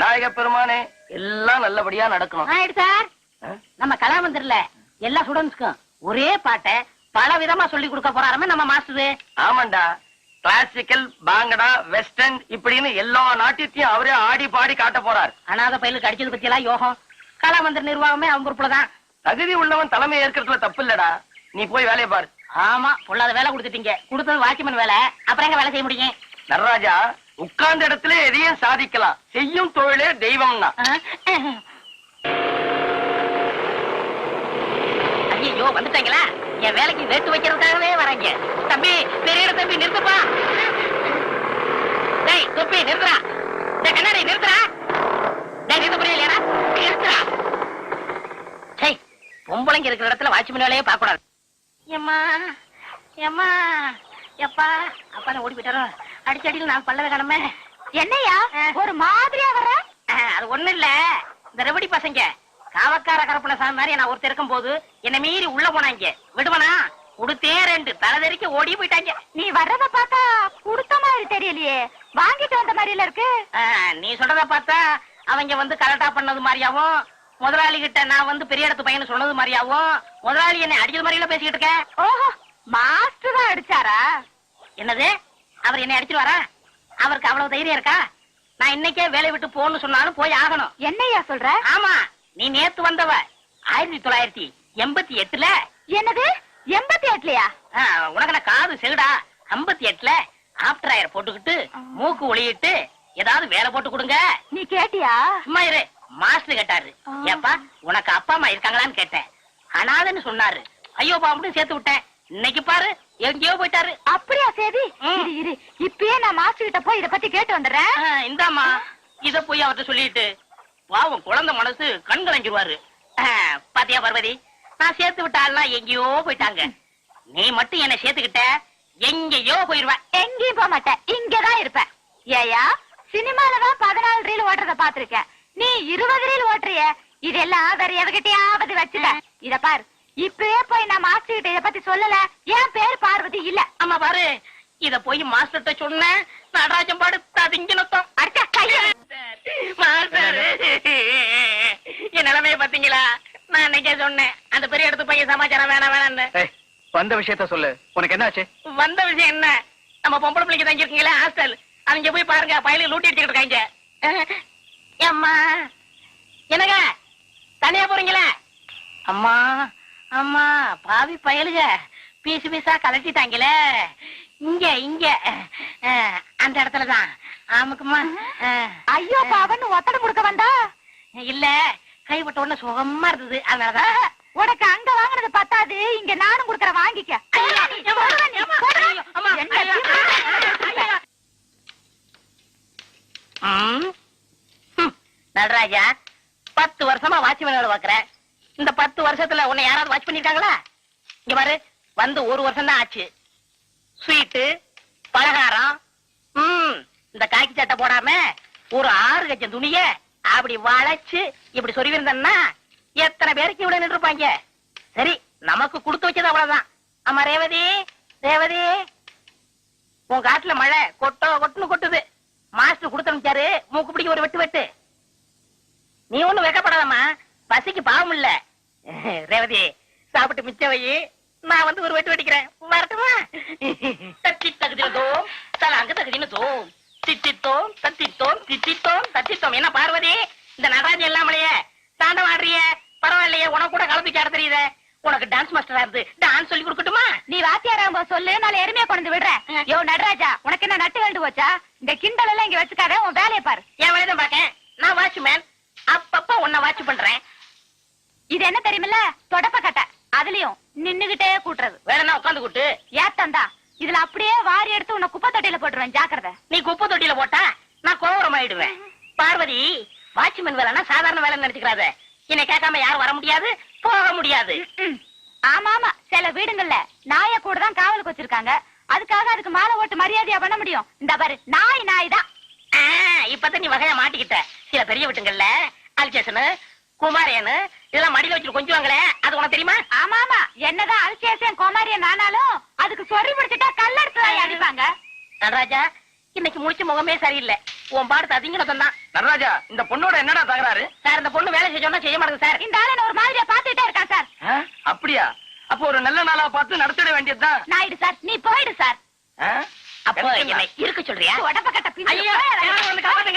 நாயக பெருமானே எல்லாம் நல்லபடியா நடக்கணும். சார்? நம்ம கலாமந்திரில எல்லா ஸ்டூடெண்ட்ஸ்க்கும் ஒரே பாட்டை பல விதமா சொல்லி கொடுக்க போறாருமே நம்ம மாஸ்டரு. ஆமாண்டா. கிளாசிக்கல் பாங்கடா வெஸ்டர்ன் இப்படின்னு எல்லா நாட்டியத்தையும் அவரே ஆடி பாடி காட்ட போறார். அனாத பயிலுக்கு அடிச்சது பத்தி எல்லாம் யோகம். கலாமந்திரி நிர்வாகமே அவன் பொறுப்புல தான். தகுதி உள்ளவன் தலைமை ஏற்கிறதுல தப்பு இல்லடா. நீ போய் வேலையை பாரு. ஆமா பொல்லாத வேலை கொடுத்துட்டீங்க. கொடுத்தது வாட்ச்மேன் வேலை. அப்புறம் எங்க வேலை செய்ய முடியும்? நடராஜா உட்கார்ந்த இடத்துல எதையும் சாதிக்கலாம். செய்யும் தொழிலே தெய்வம்னா ஐயோ வந்துட்டாங்களா? என் வேலைக்கு வேட்டு வைக்கிறதுக்காகவே வராங்க. தம்பி பெரிய தம்பி நிறுத்துப்பா. டேய் தொப்பி நிறுத்துறா டேய் கண்ணாடி நிறுத்துறா டேய் நிறுத்த புரியலையா நிறுத்துறா டேய் பொம்பளைங்க இருக்கிற இடத்துல வாட்ச்மேன் வேலையே பார்க்க கூடாது ஏம்மா ஏம்மா எப்பா அப்பா நான் ஓடி போயிட்டாரோ? அடிச்சு அடியில் நான் பல்லவ கடமை என்னையா? ஒரு மாதிரியா வர அது ஒண்ணு இல்ல. இந்த ரெவடி பசங்க. காவக்கார கரப்பன சாமி மாதிரி நான் ஒருத்தர் இருக்கும் போது என்ன மீறி உள்ள போனாங்க. விடுவனா? உடுத்தே ரெண்டு. தலைதறிக்க ஓடி போயிட்டாங்க. நீ வர்றத பார்த்தா குடுத்த மாதிரி தெரியலையே. வாங்கிட்டு வந்த மாதிரில இருக்கு. நீ சொல்றத பார்த்தா அவங்க வந்து கரெக்டா பண்ணது மாதிரியாவும் முதலாளி கிட்ட நான் வந்து பெரிய இடத்து பையன் சொன்னது மாதிரியாவும் முதலாளி என்னை அடிச்சது மாதிரில பேசிக்கிட்டு இருக்க. ஓஹோ மாஸ்டர் தான் அடிச்சாரா? என்னது? அவர் என்னை அடிச்சிருவாரா? அவருக்கு அவ்வளவு தைரியம் இருக்கா? நான் இன்னைக்கே வேலையை விட்டு போன்னு சொன்னாலும் போய் ஆகணும். என்னையா சொல்ற? ஆமா நீ நேத்து வந்தவ. ஆயிரத்தி தொள்ளாயிரத்தி எண்பத்தி எட்டுல. என்னது? எண்பத்தி எட்டுலயா? உனக்கு நான் காது செகுடா. ஐம்பத்தி எட்டுல ஆப்டர் ஆயர் போட்டுக்கிட்டு மூக்கு ஒளியிட்டு ஏதாவது வேலை போட்டு கொடுங்க. நீ கேட்டியா? சும்மா இரு. மாஸ்டர் கேட்டாரு. ஏப்பா உனக்கு அப்பா அம்மா இருக்காங்களான்னு கேட்டேன். அனாதன்னு சொன்னாரு. ஐயோ பாம்புன்னு சேர்த்து விட்டேன். இன்னைக்கு பாரு எங்கேயோ போயிட்டாரு. அப்படியா சேதி? ம். இரு இரு. இப்பயே நான் மாஸ்டர் கிட்ட போய் இத பத்தி கேட்டு வந்துடுறேன். ஆ, இந்தாம்மா. இத போய் அவர்ட்ட சொல்லிட்டு. பாவம் குழந்தை மனசு கண் கலங்கிருவாரு ஆ, பாத்தியா பார்வதி? நான் சேர்த்து விட்ட ஆள்லாம் எங்கேயோ போயிட்டாங்க. நீ மட்டும் என்ன சேர்த்துக்கிட்ட எங்கேயோ போயிருவ. எங்கேயும் போக மாட்டேன். இங்கதான் இருப்பேன். ஏயா சினிமால தான் பதினாலு ரீல் ஓட்டுறத பாத்திருக்கேன் நீ இருபது ரீல் ஓட்டுறிய இதெல்லாம் வேற எவகிட்டயாவது வச்சுட்ட இத பார். இப்பவே போய் நான் மாஸ்டர் கிட்ட இத பத்தி சொல்லல. என் பேர் பார்வதி இல்ல. ஆமா பாரு இத போய் மாஸ்டர்ட்ட சொன்னேன் நடராஜன் பாடு ததிங்கினத்தம் அடுத்த கைய மாஸ்டர் என் நிலைமைய பாத்தீங்களா நான் அன்னைக்கே சொன்னேன். அந்த பெரிய இடத்து பையன் சமாச்சாரம் வேணாம் வேணாம்னு. வந்த விஷயத்த சொல்லு. உனக்கு என்னாச்சு? வந்த விஷயம் என்ன? நம்ம பொம்பளை பிள்ளைங்க தங்கி இருக்கீங்களா ஹாஸ்டல் அவங்க போய் பாருங்க பயில லூட்டி அடிச்சுக்கிட்டு இருக்காங்க. அம்மா என்னங்க? தனியா போறீங்களா? அம்மா அம்மா பாவி பயலுக. பீசு பீசா கலட்டிட்டாங்களே. இங்க இங்க. அந்த இடத்துலதான் ஆமாக்குமா. ஐயோ பாவன் ஒத்தடம் கொடுக்க வந்தா? இல்ல கைப்பட்ட உடனே சுகமா இருந்தது. அதனாலதான். உனக்கு அங்க வாங்குனது பத்தாது. இங்க நானும் குடுக்கற வாங்கிக்க. நடராஜா பத்து வருஷமா வாட்ச்மேன் வேலை பாக்குறேன் இந்த பத்து வருஷத்துல உன்னை யாராவது வாட்ச் பண்ணிருக்காங்களா? இங்க பாரு வந்து ஒரு வருஷம் தான் ஆச்சு. ஸ்வீட்டு பலகாரம் ம் இந்த காக்கி சட்டை போடாம ஒரு ஆறு கச்சம் துணிய அப்படி வளைச்சு இப்படி சொருவிருந்தன்னா எத்தனை பேருக்கு இவ்வளவு நின்றுப்பாங்க சரி நமக்கு கொடுத்து வச்சது அவ்வளவுதான். ஆமா ரேவதி ரேவதி. உன் காட்டுல மழை கொட்டோ கொட்டுன்னு கொட்டுது. மாஸ்டர் கொடுத்து அனுப்பிச்சாரு மூக்கு பிடிக்க ஒரு வெட்டு வெட்டு. நீ ஒண்ணும் பசிக்கு பாவம் இல்ல. ரேவதி சாப்பிட்டு மிச்சம் வை. நான் வந்து ஒரு வெட்டு வெட்டிக்கிறேன் வரட்டுமா? தட்டி தகுதினதோம் தலாங்க தகுதினதோம் திட்டித்தோம் தத்தித்தோம் திட்டித்தோம் தத்தித்தோம் என்ன பார்வதி இந்த நடராஜன் இல்லாமலையே தாண்டம் ஆடுறிய? பரவாயில்லையே உனக்கு கூட கலந்து கேட தெரியுதே. உனக்கு டான்ஸ் மாஸ்டரா இருந்து டான்ஸ் சொல்லி கொடுக்கட்டுமா? நீ வாத்தியாராம்ப சொல்லு நான் எருமையா கொண்டு விடுறேன் யோ நடராஜா உனக்கு என்ன நட்டு வேண்டு போச்சா இந்த கிண்டல் எல்லாம் இங்க வச்சுக்காத உன் வேலையை பாரு. என் வேலையை பாக்கேன் நான் வாட்ச்மேன் அப்பப்ப உன்னை வாட்ச் பண்றேன் இது என்ன தெரியுமில்ல? தொடப்ப கட்டை. அதுலயும் நின்னுகிட்டே கூட்டுறது. வேணும்னா உட்காந்து கூட்டு? ஏத்தந்தா இதுல அப்படியே வாரி எடுத்து உன்னை குப்பை தொட்டியில போட்டுருவேன் ஜாக்கிரதை. நீ குப்பை தொட்டியில போட்டா நான் கோவரம் ஆயிடுவேன் பார்வதி வாட்ச்மேன் வேலைன்னா சாதாரண வேலை நினைச்சுக்கிறாத. என்னை கேட்காம யாரும் வர முடியாது போக முடியாது. ஆமா ஆமா. சில வீடுங்கள்ல நாய கூட தான் காவலுக்கு வச்சிருக்காங்க. அதுக்காக அதுக்கு மாலை ஓட்டு மரியாதையா பண்ண முடியும். இந்த பாரு நாய் நாய் தான். இப்பதான் நீ வகையா மாட்டிக்கிட்ட. சில பெரிய வீட்டுங்கள்ல அல்சேஷனு குமாரியனு இதெல்லாம் மடியில வச்சுட்டு கொஞ்சுவாங்களே? அது உனக்கு தெரியுமா? ஆமா ஆமா. என்னதான் அல்சேசன் கோமாரியன் ஆனாலும் அதுக்கு சொறி பிடிச்சிட்டா கல்லெடுத்து தான் அடிப்பாங்க. நடராஜா இன்னைக்கு முடிச்ச முகமே சரியில்லை. உன் அதிங்கன்னு தான். நடராஜா இந்த பொண்ணோட என்னடா தகராறு? சார் இந்த பொண்ணு வேலை செய்ய சொன்னா செய்ய மாட்டேங்குது சார். இந்த ஆளை நான் ஒரு மாதிரியா பாத்துட்டே இருக்கான் சார்? அப்படியா? அப்போ ஒரு நல்ல நாளா பார்த்து நடத்திட வேண்டியதுதான் நாயுடு சார். நீ போயிடு சார்? அப்போ இருக்க சொல்றியா? உடம்ப கட்ட